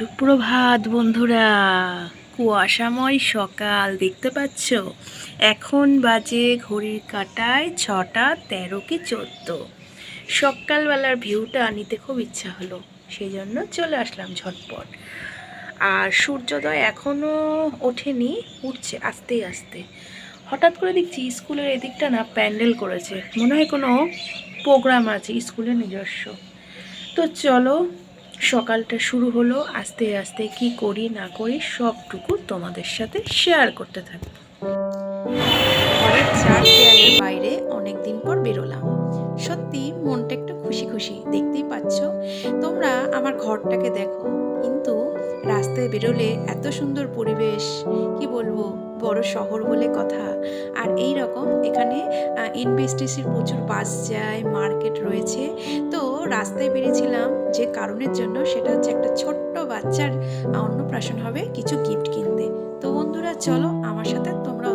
সুপ্রভাত, বন্ধুরা। কুয়াশাময় সকাল, দেখতে পাচ্ছ? এখন বাজে ঘড়ির কাটায় ছটা তেরো কি চোদ্দ। সকালবেলার ভিউটা নিতে খুব ইচ্ছা হলো সেই জন্য চলে আসলাম ঝটপট। আর সূর্যোদয় এখনও ওঠেনি, উঠছে আস্তে আস্তে। হঠাৎ করে দেখছি স্কুলের এদিকটা না প্যান্ডেল করেছে, মনে হয় কোনো প্রোগ্রাম আছে, স্কুলের নিজস্ব। তো চলো সকালটা শুরু হলো আস্তে আস্তে কি করি না করি সবটুকু তোমাদের সাথে শেয়ার করতে থাকব। ঘরের বাইরে অনেক দিন পর বেরোলাম। সত্যি মনটা একটু খুশি খুশি, দেখতেই পাচ্ছ। তোমরা আমার ঘরটাকে দেখো, কিন্তু রাস্তায় বেরোলে এত সুন্দর পরিবেশ, কি বলব, বড় শহর বলে কথা। আর এই রকম এখানে এনবিএসটিসির প্রচুর বাস যায়, মার্কেট রয়েছে। তো রাস্তায় বেরিয়েছিলাম, যে কারণের জন্য সেটা হচ্ছে একটা ছোট্ট বাচ্চার অন্নপ্রাশন হবে কিছু গিফট কিনতে। তো বন্ধুরা, চলো আমার সাথে তোমরাও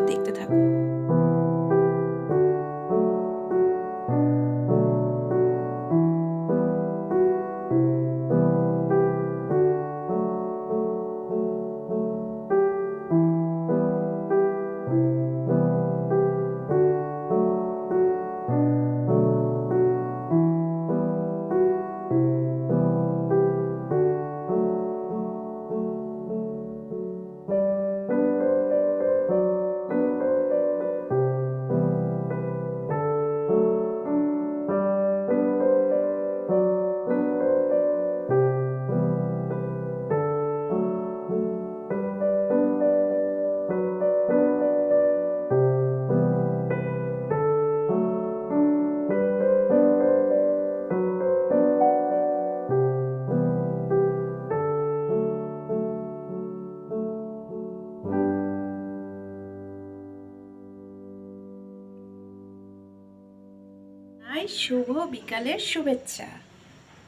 আই শুভ বিকালের শুভেচ্ছা।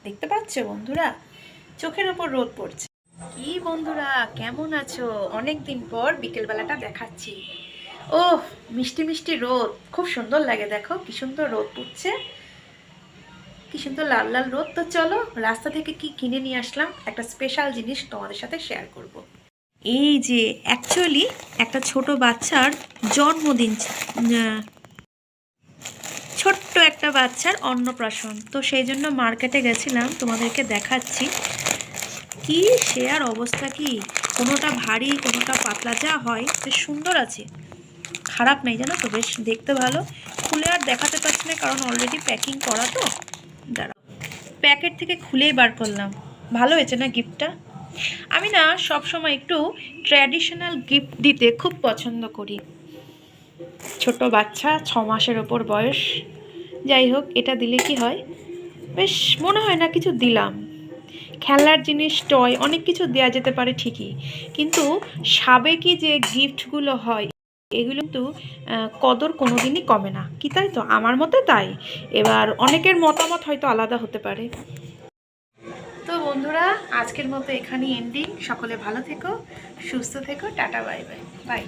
দেখতে পাচ্ছ বন্ধুরা? চোখের ওপর রোদ পড়ছে। কি বন্ধুরা, কেমন আছো? অনেক দিন পর বিকেলবেলাটা দেখাচ্ছি। ও মিষ্টি মিষ্টি রোদ। খুব সুন্দর লাগে, দেখো, কি সুন্দর রোদ পড়ছে। কি সুন্দর লাল লাল রোদ। তো চলো, রাস্তা থেকে কি কিনে নিয়ে আসলাম, একটা স্পেশাল জিনিস তোমাদের সাথে শেয়ার করব। এই যে অ্যাকচুয়ালি একটা ছোট বাচ্চার জন্মদিন ছি- আহ, ছোট্ট একটা বাচ্চার অন্নপ্রাশন। তো সেই জন্য মার্কেটে গেছিলাম, তোমাদেরকে দেখাচ্ছি। কি সে আর অবস্থা কি? কোনোটা ভারী, কোনোটা পাতলা যা হয়, বেশ সুন্দর আছে। খারাপ নেই জানো তো, বেশ দেখতে ভালো। খুলে আর দেখাতে পারছি না, কারণ অলরেডি প্যাকিং করা তো। দাঁড়াও। প্যাকেট থেকে খুলেই বার করলাম। ভালো হয়েছে না গিফটটা আমি না সব সময় একটু ট্র্যাডিশনাল গিফট দিতে খুব পছন্দ করি। ছোট বাচ্চা, ছ মাসের ওপর বয়স। যাই হোক এটা দিলে কি হয়? বেশ, মনে হয় না কিছু দিলাম। খেলার জিনিস টয় অনেক কিছু দেওয়া যেতে পারে ঠিকই। কিন্তু সাবেকি যে গিফটগুলো হয়, এগুলো কিন্তু কদর কোনোদিনই কমে না। কি তাই তো? আমার মতে তাই। এবার অনেকের মতামত হয়তো আলাদা হতে পারে। তো বন্ধুরা, আজকের মতো এখানেই এন্ডিং সকলে ভালো থেকো, সুস্থ থেকো, টাটা বাই বাই বাই